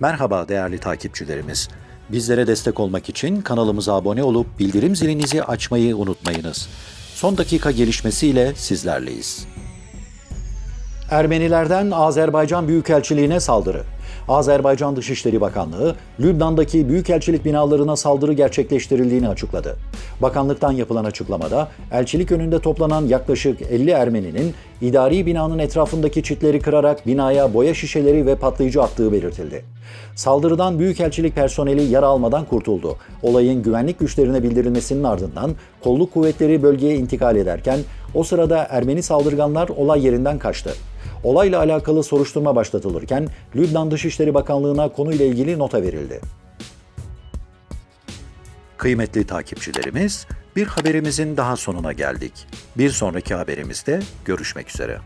Merhaba değerli takipçilerimiz. Bizlere destek olmak için kanalımıza abone olup bildirim zilinizi açmayı unutmayınız. Son dakika gelişmesiyle sizlerleyiz. Ermenilerden Azerbaycan Büyükelçiliğine saldırı. Azerbaycan Dışişleri Bakanlığı, Lübnan'daki büyükelçilik binalarına saldırı gerçekleştirildiğini açıkladı. Bakanlıktan yapılan açıklamada, elçilik önünde toplanan yaklaşık 50 Ermeninin idari binanın etrafındaki çitleri kırarak binaya boya şişeleri ve patlayıcı attığı belirtildi. Saldırıdan büyükelçilik personeli yara almadan kurtuldu. Olayın güvenlik güçlerine bildirilmesinin ardından kolluk kuvvetleri bölgeye intikal ederken o sırada Ermeni saldırganlar olay yerinden kaçtı. Olayla alakalı soruşturma başlatılırken Lübnan Dışişleri Bakanlığı'na konuyla ilgili nota verildi. Kıymetli takipçilerimiz, bir haberimizin daha sonuna geldik. Bir sonraki haberimizde görüşmek üzere.